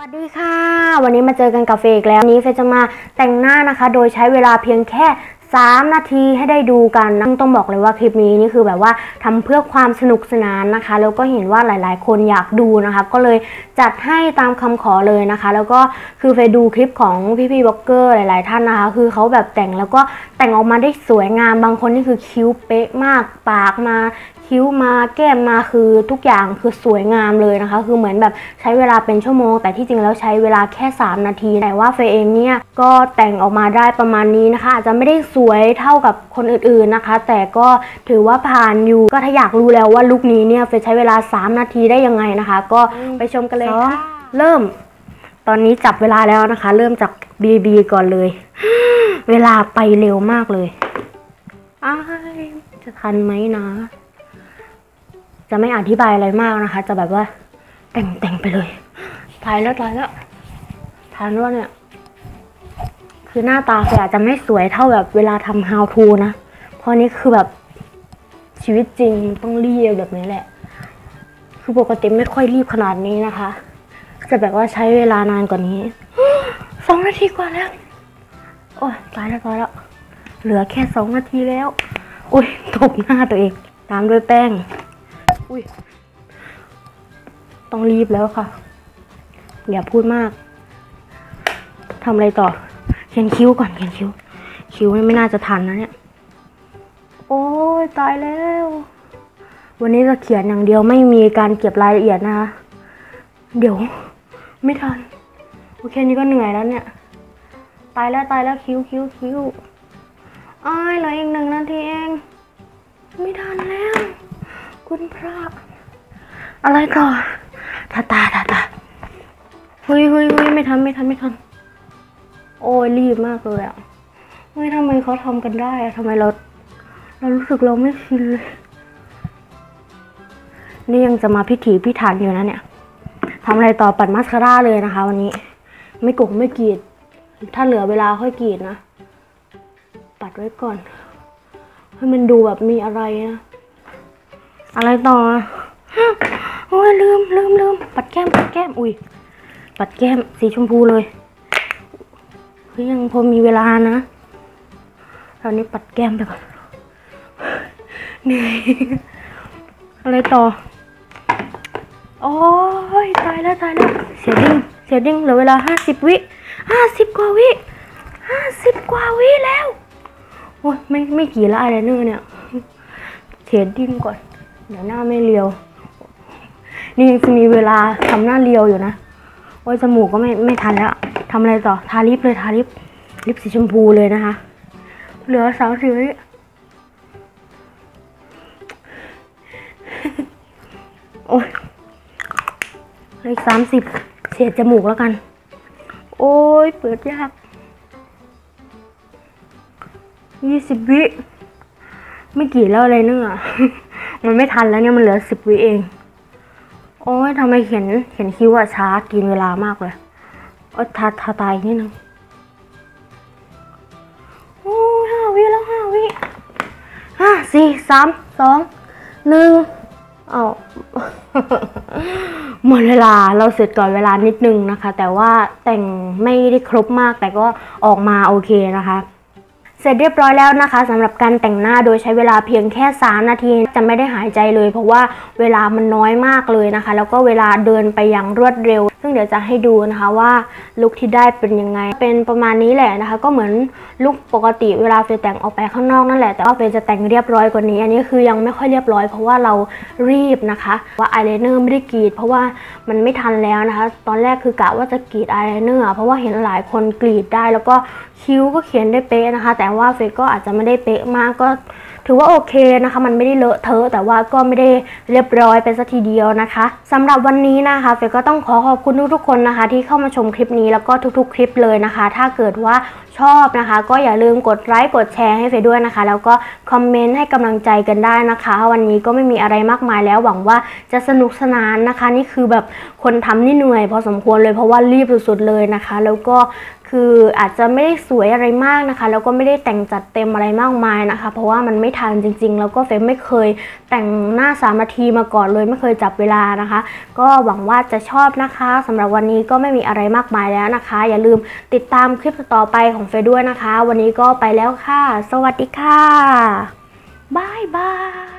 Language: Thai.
วัสดีค่ะ วันนี้มาเจอกันกับเฟอีกแล้ววันนี้เฟยจะมาแต่งหน้านะคะ โดยใช้เวลาเพียงแค่ 3 นาทีให้ได้ดูกันนะต้องบอกเลยว่าคลิปนี้นี่คือแบบว่าทำเพื่อความสนุกสนานนะคะ แล้วก็เห็นว่าหลายๆ คนอยากดูนะคะ ก็เลยจัดให้ตามคำขอเลยนะคะ แล้วก็คือเฟยดูคลิปของพี่ๆบล็อกเกอร์หลาย ๆ ท่านนะคะ คือเขาแบบแต่งแล้วก็แต่งออกมาได้สวยงามบางคนนี่คือคิ้วเป๊ะมากปากมา คิ้วมาแก้มมาคือทุกอย่างคือสวยงามเลยนะคะ คือเหมือนแบบใช้เวลาเป็นชั่วโมง แต่ที่จริงแล้วใช้เวลาแค่ 3 นาที แต่ว่าเฟยเองเนี่ยก็แต่งออกมาได้ประมาณนี้นะคะ อาจจะไม่ได้สวยเท่ากับคนอื่นๆนะคะ แต่ก็ถือว่าผ่านอยู่ก็ถ้าอยากรู้แล้วว่าลุคนี้เนี่ยเฟยใช้เวลา 3 นาทีได้ยังไงนะคะ ก็ไปชมกันเลยค่ะเริ่ม ตอนนี้จับเวลาแล้วนะคะ เริ่มจาก BB ก่อนเลย เวลาไปเร็วมากเลยอ้ายจะทันไหมนะ จะไม่อธิบายอะไรมากนะคะ จะแบบว่า แต่งแต่งไปเลยตายแล้วตายแล้วทานว่าเนี่ย คือหน้าตาแกอาจจะไม่สวยเท่าแบบเวลาทำ how to นะ เพราะนี่คือแบบชีวิตจริงต้องรีบแบบนี้แหละ คือปกติไม่ค่อยรีบขนาดนี้นะคะ จะแบบว่าใช้เวลานานกว่านี้สองนาทีกว่าแล้ว โอ้ยตายแล้วตายแล้ว เหลือแค่สองนาทีแล้ว อุ้ยตบหน้าตัวเอง ตามด้วยแป้ง อุ้ย ต้องรีบแล้วค่ะ อย่าพูดมากทำอะไรต่อ เขียนคิ้วก่อนเขียนคิ้ว คิ้วไม่น่าจะทันนะเนี่ย โอ้ยตายแล้ว วันนี้จะเขียนอย่างเดียวไม่มีการเก็บรายละเอียดนะคะ เดี๋ยว ไม่ทัน โอเคนี้ก็เหนื่อยแล้วเนี่ย ตายแล้วตายแล้วคิ้วคิ้วคิ้วอ้ายเหลืออีกหนึ่งนาทีเอง ไม่ทันแล้ว คุณพระ อะไรก่อนตาตาตาตาเฮ้ยเฮ้ยเฮ้ยไม่ทันไม่ทันไม่ทัน โอ้ยรีบมากเลยอะเฮ้ยทำไมเขาทำกันได้อะทำไมเรา เรารู้สึกเราไม่ชินเลยนี่ยังจะมาพิถีพิถันอยู่นะเนี่ยทำอะไรต่อปัดมาสคาร่าเลยนะคะ วันนี้ ไม่กกไม่กรีด ถ้าเหลือเวลาค่อยกรีดนะ ปัดไว้ก่อน ให้มันดูแบบมีอะไรนะ อะไรต่ออะโอ้ยลืมลืมลืมปัดแก้มปัดแก้มอุ้ยปัดแก้มสีชมพูเลยเฮ้ยยังพอมีเวลานะตอนนี้ปัดแก้มไปก่อนเหนื่อยอะไรต่อ โอ้ยตายแล้วตายแล้วเสียดิ้งเสียดิ้งเหลือเวลาห้าสิบวิห้าสิบกว่าวิห้าสิบกว่าวิแล้วโอ้ยไม่ไม่กี่ละอะไรเนอร์เนี่ยเสียดิ้งก่อน เดี๋ยวหน้าไม่เรียว นี่ยังจะมีเวลาทำหน้าเรียวอยู่นะ โอ้ยจมูกก็ไม่ไม่ทันแล้วทำอะไรต่อ ทาลิปเลยทาลิป ลิปสีชมพูเลยนะคะ เหลือสาวสิวิโอ้ยเลืออีกสามสิบเสียดจมูกแล้วกัน โอ้ยเปิดยากยี่สิบวิ ไม่กี่แล้วอะไรเนื้อะ มันไม่ทันแล้วเนี่ยมันเหลือสิบวิเอง โอ้ยทำไมเขียนเขียนคิ้วอะช้ากินเวลามากเลยโอ้ทาทาตายนิดนึงโอ้ห้าวิแล้วห้าวิห้าสี่สามสองหนึ่งเอาหมดเวลาเราเสร็จก่อนเวลานิดนึงนะคะ แต่ว่าแต่งไม่ได้ครบมากแต่ก็ออกมาโอเคนะคะ เสร็จเรียบร้อยแล้วนะคะสำหรับการแต่งหน้าโดยใช้เวลาเพียงแค่ 3 นาที จะไม่ได้หายใจเลย เพราะว่าเวลามันน้อยมากเลยนะคะ แล้วก็เวลาเดินไปอย่างรวดเร็ว ซึ่งเดี๋ยวจะให้ดูนะคะว่าลุคที่ได้เป็นยังไง เป็นประมาณนี้แหละนะคะ ก็เหมือนลุคปกติเวลาเฟยแต่งออกไปข้างนอกนั่นแหละแต่ว่าเฟยจะแต่งเรียบร้อยกว่านี้ อันนี้คือยังไม่ค่อยเรียบร้อย เพราะว่าเรารีบนะคะว่าอายไลเนอร์ไม่ได้กรีด เพราะว่ามันไม่ทันแล้วนะคะ ตอนแรกคือกะว่าจะกรีดอายไลเนอร์เพราะว่าเห็นหลายคนกรีดได้ แล้วก็คิ้วก็เขียนได้เป๊ะนะคะแต่แต่ว่าเฟยก็อาจจะไม่ได้เป๊ะมากก็ถือว่าโอเคนะคะ มันไม่ได้เลอะเทอะแต่ว่าก็ไม่ได้เรียบร้อยไปสัทีเดียวนะคะสำหรับวันนี้นะคะเฟยก็ต้องขอขอบคุณทุกๆคนนะคะ ที่เข้ามาชมคลิปนี้แล้วก็ทุกๆ คลิปเลยนะคะ ถ้าเกิดว่าชอบนะคะ ก็อย่าลืมกดไลค์กดแชร์ให้เฟยด้วยนะคะ แล้วก็คอมเมนต์ให้กำลังใจกันได้นะคะ วันนี้ก็ไม่มีอะไรมากมายแล้วหวังว่าจะสนุกสนานนะคะ นี่คือแบบคนทำนี่เหนื่อยพอสมควรเลยเพราะว่ารีบสุดๆเลยนะคะ แล้วก็ คืออาจจะไม่ได้สวยอะไรมากนะคะ แล้วก็ไม่ได้แต่งจัดเต็มอะไรมากมายนะคะ เพราะว่ามันไม่ทันจริง ๆ แล้วก็เฟยไม่เคยแต่งหน้าสามนาทีมาก่อนเลยไม่เคยจับเวลานะคะ ก็หวังว่าจะชอบนะคะสำหรับวันนี้ก็ไม่มีอะไรมากมายแล้วนะคะ อย่าลืมติดตามคลิปต่อไปของเฟยด้วยนะคะ วันนี้ก็ไปแล้วค่ะ สวัสดีค่ะบายบาย